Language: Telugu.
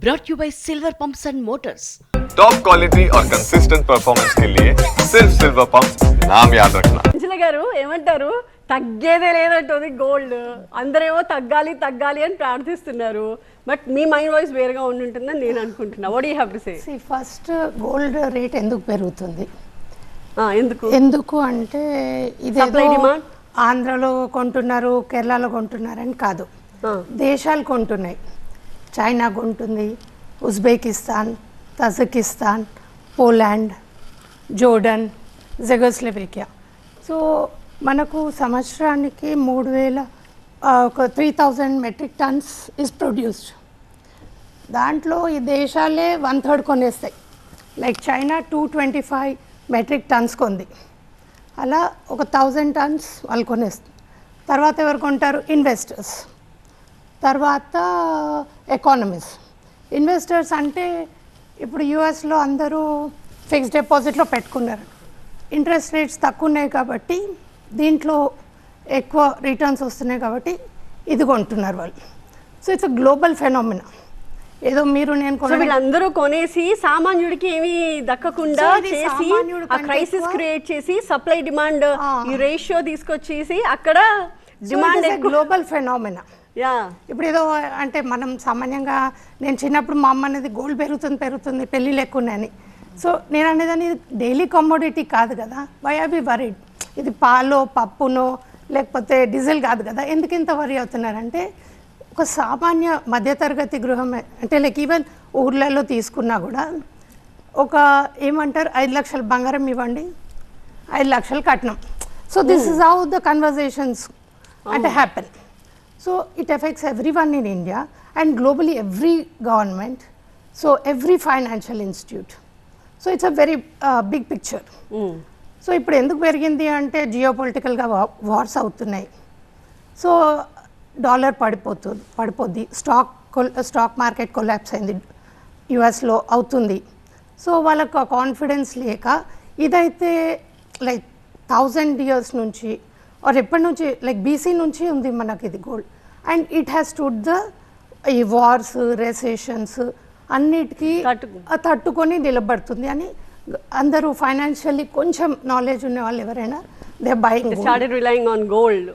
brought you by Silver Pumps and Motors. Top quality और कंसिस्टेंट परफॉर्मेंस के लिए सिर्फ सिल्वर पंप नाम याद रखना అంజలి గారు ఏమంటారు తగ్గేదే లేదంటుంది గోల్డ్ అందరేమో తగ్గాలి తగ్గాలి అని ప్రార్థిస్తున్నారు బట్ మీ మైండ్ వాయిస్ వేరుగా ఉండి ఉంటుందని నేను అనుకుంటున్నా what you have to say See, first gold rate ఎందుకు పెరుగుతుంది ఎందుకు ఎందుకు అంటే ఇది Supply demand? ఆంధ్రలో కొంటున్నారు కేరళలో కొంటున్నారు అని కాదు Ah. దేశాలు కొంటున్నాయి చైనా ఉంటుంది Uzbekistan Tajikistan Poland Jordan Czechoslovakia. So మనకు సంవత్సరానికి మూడు వేల ఒక three thousand metric tons is produced దాంట్లో ఈ దేశాలే one third కొనేస్తాయి. Like China two twenty five metric tons కొంది. అలా ఒక థౌజండ్ టన్స్ వాళ్ళు కొనేస్తారు తర్వాత ఎవరు కొంటారు? ఇన్వెస్టర్స్. తర్వాత ఎకానమీస్ ఇన్వెస్టర్స్ అంటే ఇప్పుడు యుఎస్లో అందరూ ఫిక్స్డ్ డిపాజిట్లో పెట్టుకున్నారు. ఇంట్రెస్ట్ రేట్స్ తక్కువ ఉన్నాయి కాబట్టి దీంట్లో ఎక్కువ రిటర్న్స్ వస్తున్నాయి కాబట్టి ఇది కొంటున్నారు వాళ్ళు. So it's a global phenomena ఏదో మీరు నేను వీళ్ళందరూ కొనేసి సామాన్యుడికి ఏమీ దక్కకుండా చేసి ఆ క్రైసిస్ క్రియేట్ చేసి సప్లై డిమాండ్. ఈ రేషియో తీసుకొచ్చేసి అక్కడ డిమాండ్ గ్లోబల్ ఫెనామినా ఇప్పుడు ఏదో అంటే మనం సామాన్యంగా నేను చిన్నప్పుడు మా అమ్మ అనేది గోల్డ్ పెరుగుతుంది పెరుగుతుంది పెళ్ళిళ్ళు ఎక్కువ ఉన్నాయని సో నేను అనేదాన్ని డైలీ కమోడిటీ కాదు కదా. వై ఆర్ బి వరీడ్ ఇది పాలో పప్పునో లేకపోతే డీజిల్ కాదు కదా. ఎందుకు ఇంత వరి అవుతున్నారంటే ఒక సామాన్య మధ్యతరగతి గృహం అంటే లైక్ ఈవెన్ ఊర్లలో తీసుకున్నా కూడా ఒక ఏమంటారు ఐదు లక్షల బంగారం ఇవ్వండి ఐదు లక్షలు కట్నం. So this is how the conversations అంటే happen so it effects every one in India and globally every government so every financial institute so it's a very big picture so ఇప్పుడు ఎందుకు పెరిగింది అంటే జియో పొలిటికల్గా వార్స్ అవుతున్నాయి. సో డాలర్ పడిపోతుంది పడిపోద్ది. స్టాక్ స్టాక్ మార్కెట్ కొలాప్స్ అయింది. యుఎస్లో అవుతుంది. సో వాళ్ళకు కాన్ఫిడెన్స్ లేక ఇదైతే లైక్ థౌజండ్ ఇయర్స్ నుంచి ఆర్ ఎప్పటి నుంచి లైక్ బీసీ నుంచి ఉంది మనకి ఇది gold and it has stood the ఈ వార్స్ రెసెషన్స్ అన్నిటికీ తట్టుకొని నిలబడుతుంది. అని అందరూ ఫైనాన్షియల్లీ కొంచెం నాలెడ్జ్ ఉన్న వాళ్ళు ఎవరైనా they buying started relying on gold